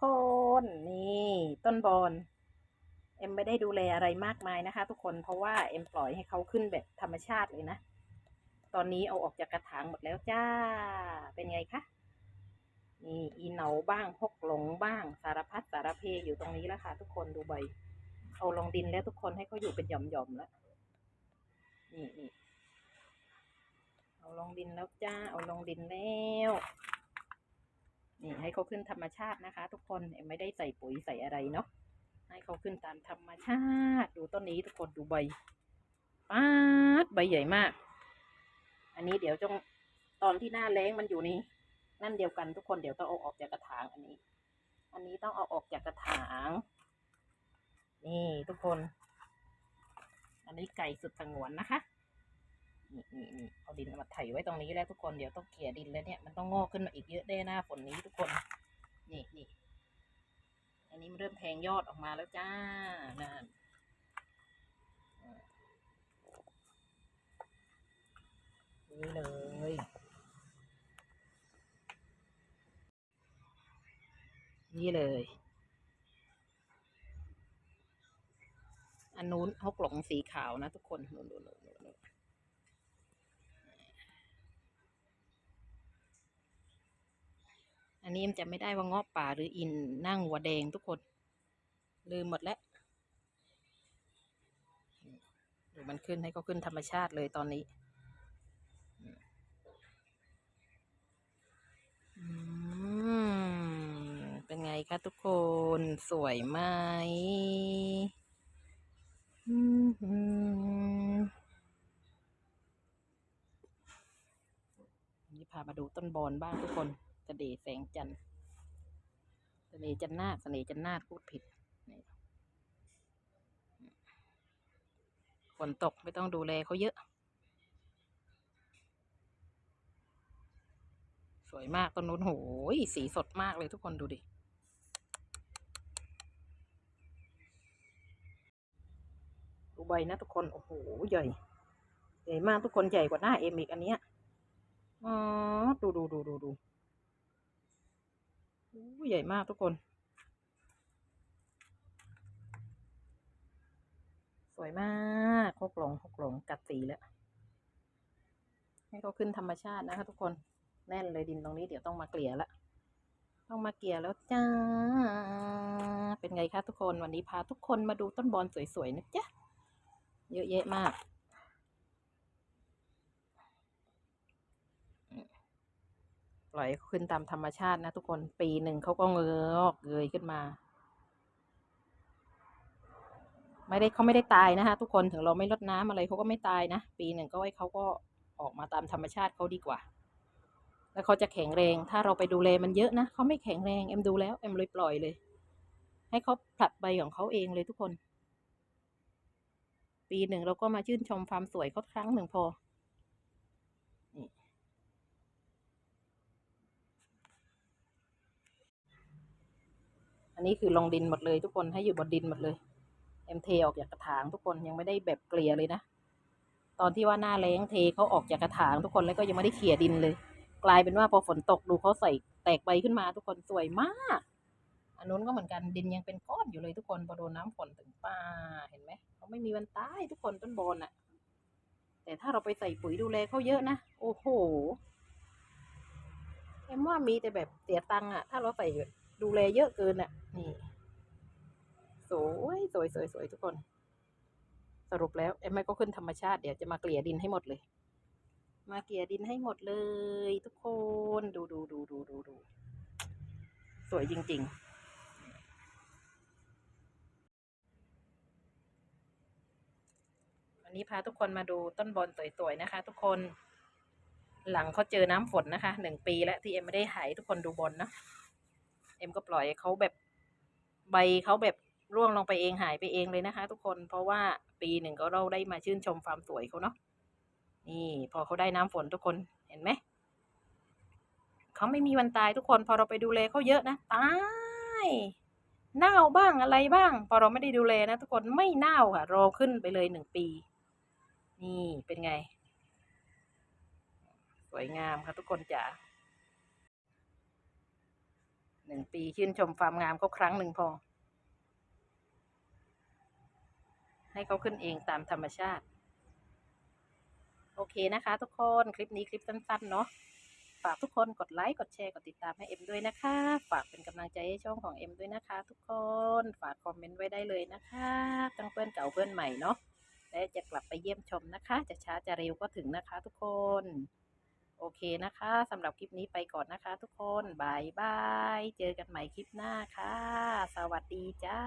คนนี่ต้นบอนเอ็มไม่ได้ดูแลอะไรมากมายนะคะ ทุกคนเพราะว่าเอ็มปล่อยให้เขาขึ้นแบบธรรมชาติเลยนะ ตอนนี้เอาออกจากกระถางหมดแล้วจ้า เป็นไงคะนี่อีเหนาบ้างหกหลงบ้าง สารพัดสารเพอยู่ตรงนี้แล้วค่ะ ทุกคนดูใบเอาลงดินแล้วทุกคนให้เขาอยู่เป็นหย่อมๆแล้วนี่นี่เอาลงดินแล้วจ้า เอาลงดินแล้ว นี่ให้เขาขึ้นธรรมชาตินะคะ ทุกคนเอ็มไม่ได้ใส่ปุ๋ยใส่อะไรเนาะให้เขาขึ้นตามธรรมชาติ ดูต้นนี้ทุกคนดูใบป๊าดใบใหญ่มาก อันนี้เดี๋ยวจงตอนที่หน้าแล้งมันอยู่นี่นั่นเดียวกันทุกคนเดี๋ยวต้องเอาออกจากกระถางอันนี้ อันนี้ต้องเอาออกจากกระถาง นี่ทุกคน อันนี้ไก่สุดสงวนนะคะ นี่นี่นี่เอาดินมาไถไว้ตรงนี้แล้วทุกคนเดี๋ยวต้องเกลี่ยดินแล้วเนี่ยมันต้องงอกขึ้นมาอีกเยอะได้หน้าฝนนี้ทุกคน นี่นี่อันนี้มันเริ่มแทงยอดออกมาแล้วจ้านั่นนี่เลยนี่เลย อันนู้นฮกหลงสีขาวนะทุกคนนู่นนู่นนู่น นู่นนู่นอันนี้มันจะไม่ได้ว่าเงาะป่าหรืออินนั่งวัวแดงทุกคน ลืมหมดแล้วดูมันขึ้นให้เขาขึ้นธรรมชาติเลยตอนนี้เป็นไงคะทุกคนสวยไหมอืมอืมนี่พามาดูต้นบอนบ้างทุกคน สน่ห์แสงจันทร์เสน่ห์จันนาเสน่ห์จันนาพูดผิดนี่ฝนตกไม่ต้องดูแลเขาเยอะ สวยมากต้นนู้นโหยสีสดมากเลยทุกคนดูดิดูใบนะทุกคน โอ้โห ใหญ่ใหญ่มากทุกคนใหญ่กว่าหน้าเอ็มอีกอันเนี้ยอ๋อ ดูดูดูดูดู อ้ใหญ่มากทุกคน สวยมากหกหลงหกหลงกัดสีแล้วให้เขาขึ้นธรรมชาตินะคะทุกคนแน่นเลยดินตรงนี้เดี๋ยวต้องมาเกลี่ยละต้องมาเกลี่ยแล้วจ้า เป็นไงคะทุกคนวันนี้พาทุกคนมาดูต้นบอลสวยๆนะจ๊ะเยอะแยะมาก ปล่ อยขึ้นตามธรรมชาตินะทุกคนปีหนึ่งเขาก็เงยออกเงยขึ้นมา ไม่ได้เขาไม่ได้ตายนะคะทุกคนถึงเราไม่ลดน้ำอะไรเขาก็ไม่ตายนะ ปีหนึ่งก็ไว้เขาก็ออกมาตามธรรมชาติเขาดีกว่า แล้วเขาจะแข็งแรง ถ้าเราไปดูแลมันเยอะนะเขาไม่แข็งแรงเอ็มดูแล้วเอ็มเลยปล่อยเลย ให้เขาผลัดใบของเขาเองเลยทุกคน ปีหนึ่งเราก็มาชื่นชมความสวยเขาครั้งหนึ่งพอ นี่ อันนี้คือลงดินหมดเลยทุกคนให้อยู่บนดินหมดเลยเอ็มเทออกจากกระถางทุกคนยังไม่ได้แบบเกลี่ยเลยนะตอนที่ว่าหน้าแล้งเทเขาออกจากกระถางทุกคนแล้วก็ยังไม่ได้เขี่ยดินเลย กลายเป็นว่าพอฝนตกดูเขาใส่แตกใบขึ้นมาทุกคนสวยมากอันนู้นก็เหมือนกันดินยังเป็นก้อนอยู่เลยทุกคนพอโดนน้ำฝนถึงป้าเห็นไหมเขาไม่มีวันตายทุกคนต้นบอนอะแต่ถ้าเราไปใส่ปุ๋ยดูแลเขาเยอะนะโอ้โหเอ็มว่ามีแต่แบบเสียตังค์อะถ้าเราใส่ ดูแลเยอะเกินอะนี่ สวยสวยสวยสวยทุกคน สรุปแล้วเอ็มไม่ก็ขึ้นธรรมชาติเดี๋ยวจะมาเกลี่ยดินให้หมดเลย มาเกลี่ยดินให้หมดเลย ทุกคน ดูดูดูดูดูดูสวยจริงๆวันนี้พาทุกคนมาดูต้นบอลสวยๆนะคะ ทุกคน หลังเขาเจอน้ำฝนนะคะหนึ่งปีแล้วที่เอ็มไม่ได้หายทุกคนดูบอลนะ เอ็มก็ปล่อยเขาแบบใบเขาแบบร่วงลงไปเองหายไปเองเลยนะคะ ทุกคนเพราะว่าปีหนึ่งก็เราได้มาชื่นชมความสวยเขาเนาะนี่พอเขาได้น้ำฝนทุกคนเห็นไหมเขาไม่มีวันตายทุกคน พอเราไปดูแลเขาเยอะนะตายเน่าบ้างอะไรบ้าง พอเราไม่ได้ดูแลนะทุกคนไม่เน่าค่ะรอขึ้นไปเลยหนึ่งปี นี่เป็นไง สวยงามค่ะทุกคนจ๋า หนึ่งปีชื่นชมความงามก็ครั้งหนึ่งพอ ให้เขาขึ้นเองตามธรรมชาติ โอเคนะคะ ทุกคนคลิปนี้คลิปสั้นๆเนาะฝากทุกคนกดไลค์กดแชร์กดติดตามให้เอ็มด้วยนะคะ ฝากเป็นกำลังใจให้ช่องของเอ็มด้วยนะคะ ทุกคนฝากคอมเมนต์ไว้ได้เลยนะคะทั้งเพื่อนเก่าเพื่อนใหม่เนาะและจะกลับไปเยี่ยมชมนะคะ จะช้าจะเร็วก็ถึงนะคะ ทุกคน โอเคนะคะสำหรับคลิปนี้ไปก่อนนะคะ ทุกคนบายบาย เจอกันใหม่คลิปหน้าค่ะ สวัสดีจ้า